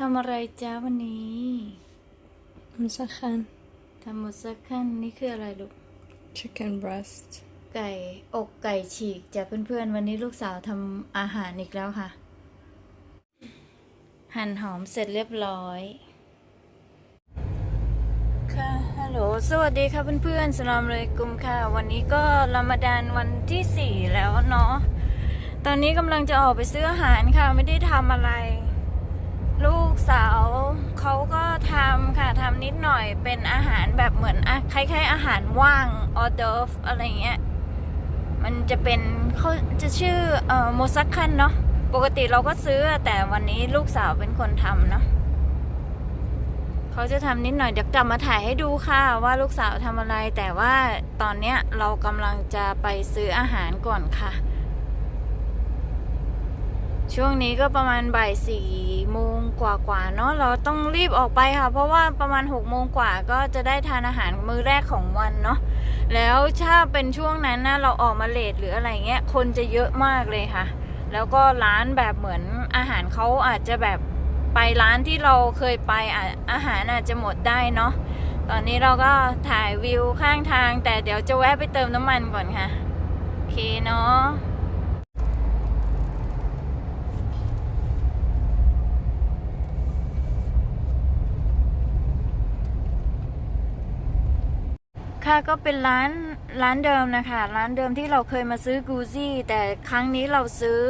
ทำอะไรจ้าวันนี้มุสคันทำมุสคันนี่คืออะไรลูก chicken breast ไก่อกไก่ฉีกจ้ะเพื่อนๆ วันนี้ลูกสาวทำอาหารอีกแล้วค่ะ หั่นหอมเสร็จเรียบร้อย ค่ะ ฮัลโหล สวัสดีค่ะเพื่อนๆสลามเลยกุมค่ะ วันนี้ก็รามฎานวันที่สี่แล้วเนาะ ตอนนี้กำลังจะออกไปซื้ออาหารค่ะ ไม่ได้ทำอะไร ลูกสาวเขาก็ทำค่ะทำนิดหน่อยเป็นอาหารแบบเหมือนอะคล้ายๆ อาหารว่างออเดิร์ฟอะไรเงี้ยมันจะเป็นเขาจะชื่อเอ่อโมซักคันเนาะปกติเราก็ซื้อแต่วันนี้ลูกสาวเป็นคนทำเนาะเขาจะทำนิดหน่อยเดี๋ยวกลับมาถ่ายให้ดูค่ะ ว่าลูกสาวทำอะไร แต่ว่าตอนเนี้ยเรากำลังจะไปซื้ออาหารก่อนค่ะ ช่วงนี้ก็ประมาณบ่ายสี่โมงกว่าๆเนาะเราต้องรีบออกไปค่ะ เพราะว่าประมาณหกโมงกว่าก็จะได้ทานอาหารมื้อแรกของวันเนาะแล้วถ้าเป็นช่วงนั้นนะเราออกมาเลทหรืออะไรเงี้ยคนจะเยอะมากเลยค่ะ แล้วก็ร้านแบบเหมือนอาหารเขาอาจจะแบบไปร้านที่เราเคยไปอาหารอาจจะหมดได้เนาะตอนนี้เราก็ถ่ายวิวข้างทาง แต่เดี๋ยวจะแวะไปเติมน้ำมันก่อนค่ะโอเคเนาะ ค่ะก็เป็นร้านร้านเดิมนะคะ ร้านเดิมที่เราเคยมาซื้อกูซี่แต่ครั้งนี้เราซื้อ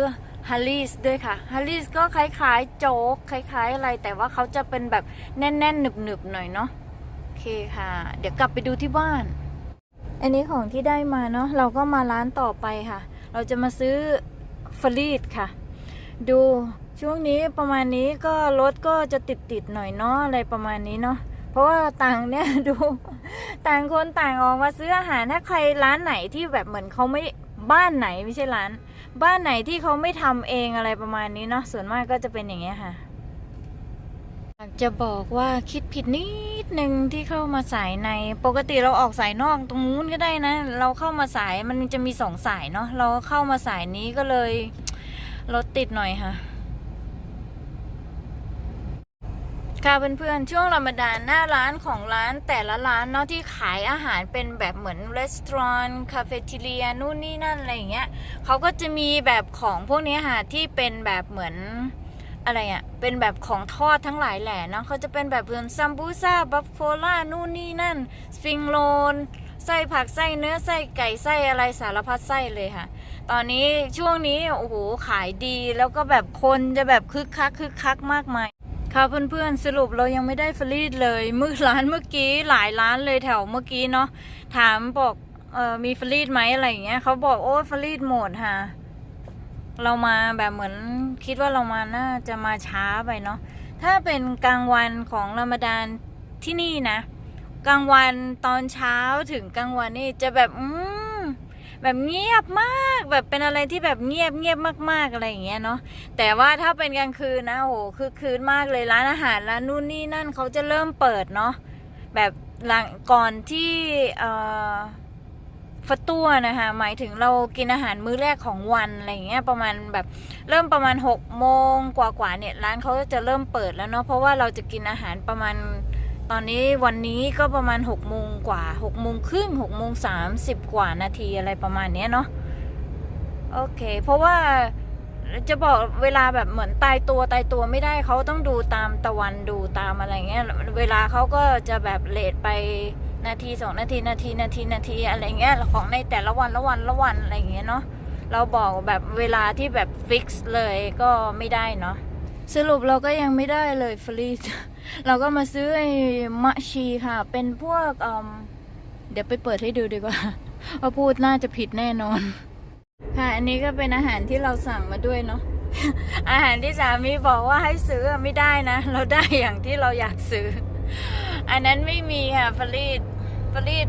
ฮัลลีสด้วยค่ะฮัลลีสก็คล้ายๆโจ๊กคล้าย ๆ อะไร แต่ว่าเขาจะเป็นแบบแน่นๆหนึบๆหน่อยเนาะโอเคค่ะ เดี๋ยวกลับไปดูที่บ้าน อันนี้ของที่ได้มาเนาะเราก็มาร้านต่อไปค่ะ เราจะมาซื้อฟรีดค่ะ ดูช่วงนี้ประมาณนี้ก็รถก็จะติดๆหน่อยเนาะอะไรประมาณนี้เนาะ เพราะว่าต่างเนี่ยดูต่างคนต่างออกมาซื้ออาหารถ้าใครร้านไหนที่แบบเหมือนเขาไม่บ้านไหนไม่ใช่ร้าน บ้านไหนที่เขาไม่ทำเองอะไรประมาณนี้เนาะส่วนมากก็จะเป็นอย่างเงี้ยค่ะอยากจะบอกว่าคิดผิดนิดนึงที่เข้ามาสายในปกติเราออกสายนอกตรงนู้นก็ได้นะ เราเข้ามาสายมันจะมีสองสายเนาะเราเข้ามาสายนี้ก็เลยรถติดหน่อยค่ะ ค่ะเพื่อนๆช่วงรอมฎานหน้าร้านของร้านแต่ละร้านเนาะที่ขายอาหารเป็นแบบเหมือนรีสอร์ทคาเฟ่ทีเรียนู่นนี่นั่นอะไรอย่างเงี้ยเขาก็จะมีแบบของพวกนี้ค่ะที่เป็นแบบเหมือนอะไรอะ่ะเป็นแบบของทอดทั้งหลายแหล่เนาะเขาจะเป็นแบบเหมือนซัมบูซ่าบัฟโฟล่านู่นนี่นั่นสปริงโรลไส้ผักไส้เนื้อไส้ไก่ไส้อะไรสารพัดไส้เลยค่ะ ตอนนี้ช่วงนี้โอ้โหขายดีแล้วก็แบบคนจะแบบคึกคักคึกคักมากมาย ค่ะเพื่อนๆสรุปเรายังไม่ได้ฟรีดเลยมือร้านเมื่อกี้หลายร้านเลยแถวเมื่อกี้เนาะถามบอกเออมีฟรีดไหมอะไรอย่างเงี้ยเขาบอกโอ้ฟรีดหมดค่ะ เรามาแบบเหมือนคิดว่าเรามาน่าจะมาช้าไปเนาะถ้าเป็นกลางวันของรอมฎานที่นี่นะ กลางวันตอนเช้าถึงกลางวันนี่จะแบบอืม แบบเงียบมากแบบเป็นอะไรที่แบบเงียบเงียบมาก ๆอะไรอย่างเงี้ยเนาะแต่ว่าถ้าเป็นกลางคืนนะโหคือคืนมากเลยร้านอาหารร้านนู่นนี่นั่นเขาจะเริ่มเปิดเนาะแบบหลังก่อนที่เอ่อฟัตตัวนะคะหมายถึงเรากินอาหารมื้อแรกของวันอะไรอย่างเงี้ยประมาณแบบเริ่มประมาณ6กโมงกว่าๆเนี่ยร้านเขาจะเริ่มเปิดแล้วเนาะเพราะว่าเราจะกินอาหารประมาณ ตอนนี้วันนี้ก็ประมาณ6กโมงกว่า6กโมงครึ่งหกโมงสามสิบกว่านาทีอะไรประมาณเนี้ยเนาะโอเค เพราะว่าจะบอกเวลาแบบเหมือนตายตัวตายตัวไม่ได้เขาต้องดูตามตะวันดูตามอะไรเงี้ยเวลาเขาก็จะแบบเลทไปนาทีสองนาทีนาทีนาทีนาทีอะไรเงี้ยของในแต่ละวันละวันละวันอะไรเงี้ยเนาะเราบอกแบบเวลาที่แบบฟิกซ์เลยก็ไม่ได้เนาะ สรุปเราก็ยังไม่ได้เลยฟรีดเราก็มาซื้อไอ้มะชีค่ะ เป็นพวกเเดี๋ยวไปเปิดให้ดูดีกว่าว่าพูดน่าจะผิดแน่นอน ค่ะ อันนี้ก็เป็นอาหารที่เราสั่งมาด้วยเนาะอาหารที่สามีบอกว่าให้ซื้อไม่ได้นะ เราได้อย่างที่เราอยากซื้อ อันนั้นไม่มีค่ะฟรีดฟรีด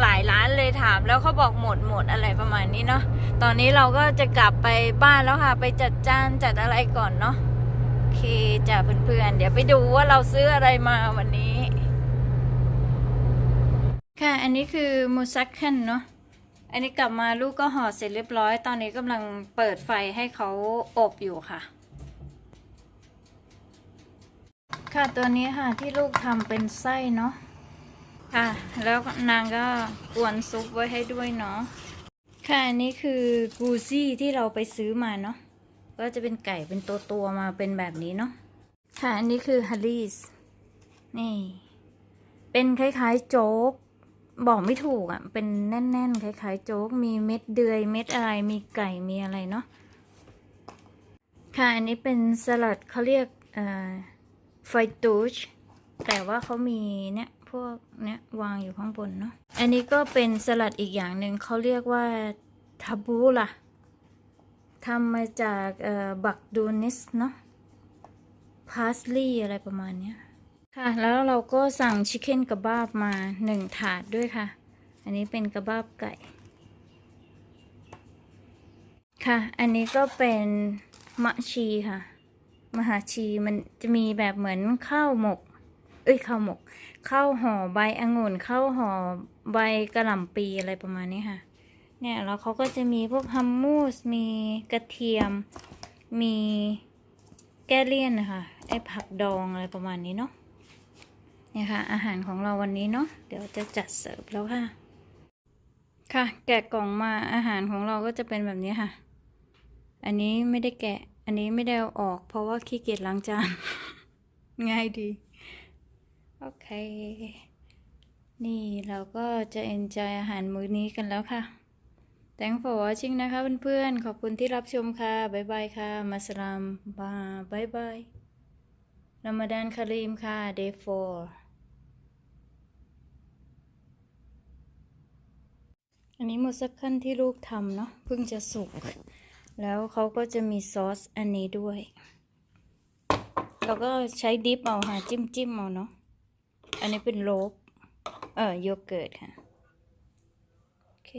หลายร้านเลยถาม แล้วเขาบอกหมดหมดอะไรประมาณนี้เนาะตอนนี้เราก็จะกลับไปบ้านแล้วค่ะ ไปจัดจานจัดอะไรก่อนเนาะ เคจ้ะเพื่อนๆ เดี๋ยวไปดูว่าเราซื้ออะไรมาวันนี้ ค่ะ อันนี้คือมูซักเคนเนาะ อันนี้กลับมาลูกก็ห่อเสร็จเรียบร้อย ตอนนี้กำลังเปิดไฟให้เขาอบอยู่ค่ะ ค่ะตัวนี้ค่ะที่ลูกทำเป็นไส้เนาะ ค่ะ แล้วนางก็กวนซุปไว้ให้ด้วยเนาะ ค่ะอันนี้คือกูซี่ที่เราไปซื้อมาเนาะ ก็จะเป็นไก่เป็นตัวตัวๆมาเป็นแบบนี้เนาะค่ะ อันนี้คือฮัลลีสนี่ เป็นคล้ายๆโจ๊ก บอกไม่ถูกอะ เป็นแน่นๆ คล้ายๆ โจ๊ก มีเม็ดเดือยเม็ดอะไร มีไก่มีอะไรเนาะค่ะ อันนี้เป็นสลัดเขาเรียกเอ่อไฟตูชแต่ว่าเขามีเนี่ยพวกเนี่ยวางอยู่ข้างบนเนาะ อันนี้ก็เป็นสลัดอีกอย่างหนึ่งเขาเรียกว่าทับูล่ะ ทำมาจากบักดูนิสเนาะพาสลีย์อะไรประมาณนี้ค่ะ แล้วเราก็สั่งชิคเก้นกระบาบมาหนึ่งถาดด้วยค่ะ อันนี้เป็นกระบาบไก่ ค่ะ อันนี้ก็เป็นมะชีค่ะ มหาชีมันจะมีแบบเหมือนข้าวหมก เอ้ยข้าวหมกข้าวห่อใบองุ่นข้าวห่อใบกระหล่ำปีอะไรประมาณนี้ค่ะ เนี่ยแล้วเขาก็จะมีพวกฮัมมูส มีกระเทียม มีแก้เลี่ยนนะคะไอผักดองอะไรประมาณนี้เนาะเนี่ยค่ะ อาหารของเราวันนี้เนาะเดี๋ยวจะจัดเสิร์ฟแล้วค่ะ ค่ะ แกะกล่องมาอาหารของเราก็จะเป็นแบบนี้ค่ะ อันนี้ไม่ได้แกะ อันนี้ไม่ได้เอาออก เพราะว่าขี้เกียจล้างจาน ง่ายดี โอเค นี่เราก็จะ enjoy อาหารมื้อนี้กันแล้วค่ะ Thanks for watching นะคะเพื่อนๆ ขอบคุณที่รับชมค่ะ บ๊ายบายค่ะมาสลามบาบายบายร a ม a ดานคารีมค่ะ day 4อันนี้มูสักขั้นที่ลูกทำเนาะเพิ่งจะสุก แล้วเขาก็จะมีซอสอันนี้ด้วย เราก็ใช้ดิปเอาค่ะ จิ้มจิ้มเอาเนาะอันนี้เป็นโลบเออโยเกิร์ตค่ะ โอเค